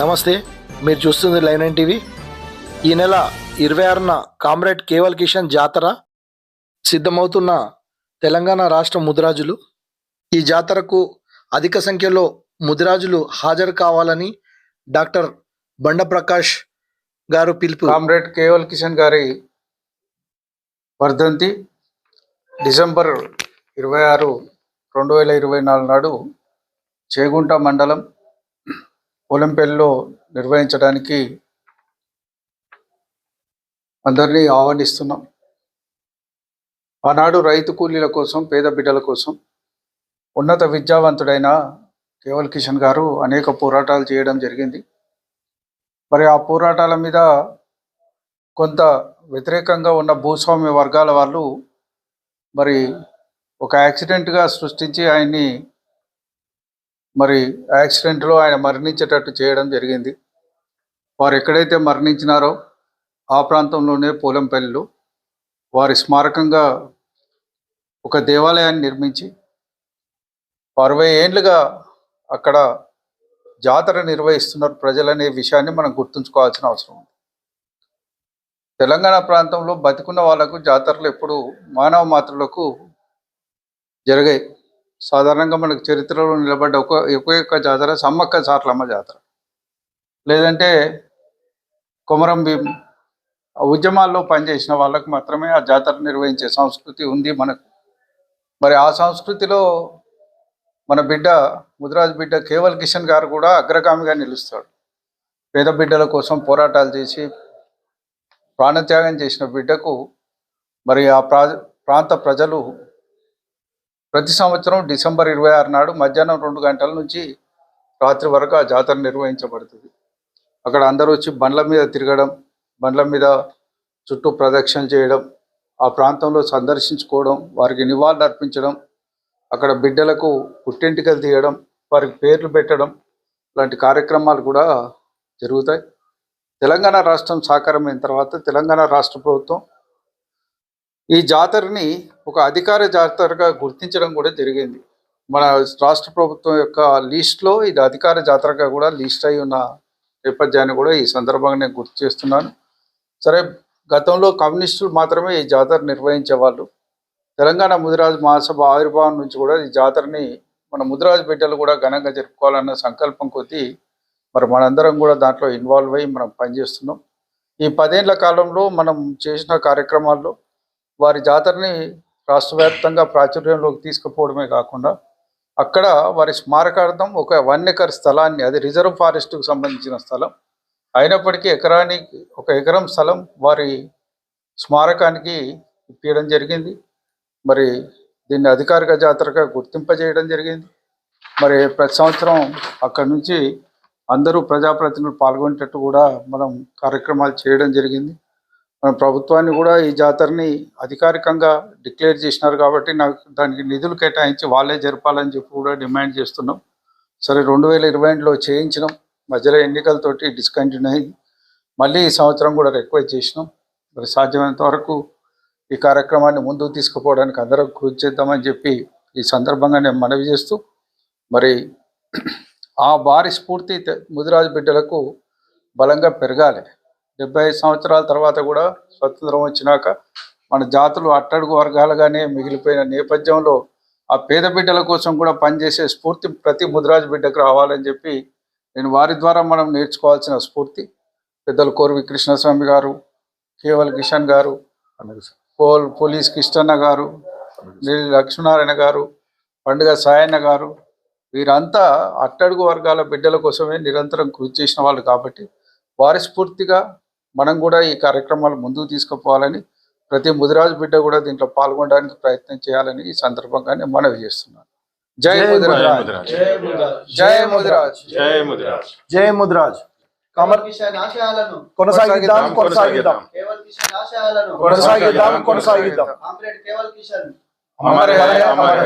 నమస్తే మీరు చూస్తుంది లైన్ అండ్ టీవీ. ఈ నెల ఇరవై ఆరున కామ్రేడ్ కేవల్ కిషన్ జాతర సిద్ధమవుతున్న తెలంగాణ రాష్ట్ర ముదిరాజులు. ఈ జాతరకు అధిక సంఖ్యలో ముదిరాజులు హాజరు కావాలని డాక్టర్ బండ ప్రకాష్ గారు పిలుపు. కామ్రేడ్ కేవల్ కిషన్ గారి వర్ధంతి డిసెంబర్ ఇరవై ఆరు రెండు వేల ఇరవై నాలుగు నాడు చేగుంట మండలం పొలంపల్లిలో నిర్వహించడానికి అందరినీ ఆహ్వానిస్తున్నాం. ఆనాడు రైతు కూలీల కోసం పేద బిడ్డల కోసం ఉన్నత విద్యావంతుడైన కేవల్ కిషన్ గారు అనేక పోరాటాలు చేయడం జరిగింది. మరి ఆ పోరాటాల మీద కొంత వ్యతిరేకంగా ఉన్న భూస్వామ్య వర్గాల వాళ్ళు మరి ఒక యాక్సిడెంట్గా సృష్టించి ఆయన్ని మరి యాక్సిడెంట్లో ఆయన మరణించేటట్టు చేయడం జరిగింది. వారు ఎక్కడైతే మరణించినారో ఆ ప్రాంతంలోనే పోలంపల్లిలో వారి స్మారకంగా ఒక దేవాలయాన్ని నిర్మించి అరవై ఏండ్లుగా అక్కడ జాతర నిర్వహిస్తున్నారు ప్రజలనే విషయాన్ని మనం గుర్తుంచుకోవాల్సిన అవసరం ఉంది. తెలంగాణ ప్రాంతంలో బతికున్న వాళ్ళకు జాతరలు ఎప్పుడు మానవ మాత్రులకు జరిగాయి. సాధారణంగా మనకు చరిత్రలో నిలబడ్డ ఒక ఒకే ఒక్క జాతర సమ్మక్క సార్లమ్మ జాతర. లేదంటే కొమరం భీం ఉద్యమాల్లో పనిచేసిన వాళ్ళకు మాత్రమే ఆ జాతర నిర్వహించే సంస్కృతి ఉంది మనకు. మరి ఆ సంస్కృతిలో మన బిడ్డ ముదిరాజు బిడ్డ కేవల్ కిషన్ గారు కూడా అగ్రగామిగా నిలుస్తాడు. పేద బిడ్డల కోసం పోరాటాలు చేసి ప్రాణత్యాగం చేసిన బిడ్డకు మరి ఆ ప్రా ప్రాంత ప్రజలు ప్రతి సంవత్సరం డిసెంబర్ ఇరవై ఆరు నాడు మధ్యాహ్నం రెండు గంటల నుంచి రాత్రి వరకు ఆ జాతర నిర్వహించబడుతుంది. అక్కడ అందరూ వచ్చి బండ్ల మీద తిరగడం బండ్ల మీద చుట్టూ ప్రదక్షిణ చేయడం ఆ ప్రాంతంలో సందర్శించుకోవడం వారికి నివాళులు అర్పించడం అక్కడ బిడ్డలకు పుట్టింటికలు తీయడం వారికి పేర్లు పెట్టడం లాంటి కార్యక్రమాలు కూడా జరుగుతాయి. తెలంగాణ రాష్ట్రం సాకారమైన తర్వాత తెలంగాణ రాష్ట్ర ప్రభుత్వం ఈ జాతరని ఒక అధికార జాతరగా గుర్తించడం కూడా జరిగింది. మన రాష్ట్ర ప్రభుత్వం యొక్క లిస్ట్లో ఇది అధికార జాతరగా కూడా లిస్ట్ అయి ఉన్న నేపథ్యాన్ని కూడా ఈ సందర్భంగా నేను గుర్తు చేస్తున్నాను. సరే గతంలో కమ్యూనిస్టులు మాత్రమే ఈ జాతర నిర్వహించేవాళ్ళు. తెలంగాణ ముదిరాజు మహాసభ ఆవిర్భావం నుంచి కూడా ఈ జాతరని మన ముదిరాజు బిడ్డలు కూడా ఘనంగా జరుపుకోవాలన్న సంకల్పం కొద్దీ మరి మనందరం కూడా దాంట్లో ఇన్వాల్వ్ అయ్యి మనం పనిచేస్తున్నాం. ఈ పదేళ్ళ కాలంలో మనం చేసిన కార్యక్రమాల్లో వారి జాతరని రాష్ట్ర వ్యాప్తంగా ప్రాచుర్యంలోకి తీసుకుపోవడమే కాకుండా అక్కడ వారి స్మారకార్థం ఒక వన్యకర్ స్థలాన్ని అది రిజర్వ్ ఫారెస్ట్కు సంబంధించిన స్థలం. అయినప్పటికీ ఎకరానికి ఒక ఎకరం స్థలం వారి స్మారకానికి ఇప్పించడం జరిగింది. మరి దీన్ని అధికారిక జాతరగా గుర్తింపజేయడం జరిగింది. మరి ప్రతి సంవత్సరం అక్కడి నుంచి అందరూ ప్రజాప్రతినిధులు పాల్గొనేటట్టు కూడా మనం కార్యక్రమాలు చేయడం జరిగింది. ప్రభుత్వాన్ని కూడా ఈ జాతరని అధికారికంగా డిక్లేర్ చేసినారు కాబట్టి నాకు దానికి నిధులు కేటాయించి వాళ్ళే జరపాలని చెప్పి కూడా డిమాండ్ చేస్తున్నాం. సరే రెండు వేల ఇరవై రెండులో చేయించినాం. మధ్యలో ఎన్నికలతోటి డిస్కంటిన్యూ అయింది. మళ్ళీ ఈ సంవత్సరం కూడా రిక్వెస్ట్ చేసినాం. మరి సాధ్యమైనంత వరకు ఈ కార్యక్రమాన్ని ముందుకు తీసుకుపోవడానికి అందరం కృషి చేద్దామని చెప్పి ఈ సందర్భంగా నేను మనవి చేస్తూ మరి ఆ వారి స్ఫూర్తి ముదిరాజు బిడ్డలకు బలంగా పెరగాలి. డెబ్బై ఐదు సంవత్సరాల తర్వాత కూడా స్వతంత్రం వచ్చినాక మన జాతులు అట్టడుగు వర్గాలుగానే మిగిలిపోయిన నేపథ్యంలో ఆ పేద బిడ్డల కోసం కూడా పనిచేసే స్ఫూర్తి ప్రతి ముదిరాజు బిడ్డకు రావాలని చెప్పి నేను వారి ద్వారా మనం నేర్చుకోవాల్సిన స్ఫూర్తి. పెద్దలు కోరివి కృష్ణస్వామి గారు కేవల్ కిషన్ గారు పోల్ పోలీస్ కృష్ణన్న గారు లక్ష్మీనారాయణ గారు పండుగ సాయన్న గారు వీరంతా అట్టడుగు వర్గాల బిడ్డల కోసమే నిరంతరం కృషి చేసిన వాళ్ళు కాబట్టి వారి స్ఫూర్తిగా మనం కూడా ఈ కార్యక్రమాలు ముందుకు తీసుకుపోవాలని ప్రతి ముదిరాజు బిడ్డ కూడా దీంట్లో పాల్గొనడానికి ప్రయత్నం చేయాలని ఈ సందర్భంగా నేను మనవి చేస్తున్నాను. జై జై ముదిరాజ్. జై ముదిరాజ్. జై ముదిరాజ్. జై ముదిరాజ్. కమల్ కిషన్ ఆశయాలను కొనసాగిద్దాం కొనసాగిద్దాం కేవల్ కిషన్ ఆశయాలను కొనసాగిద్దాం కొనసాగిద్దాం. అమర్ అమర్.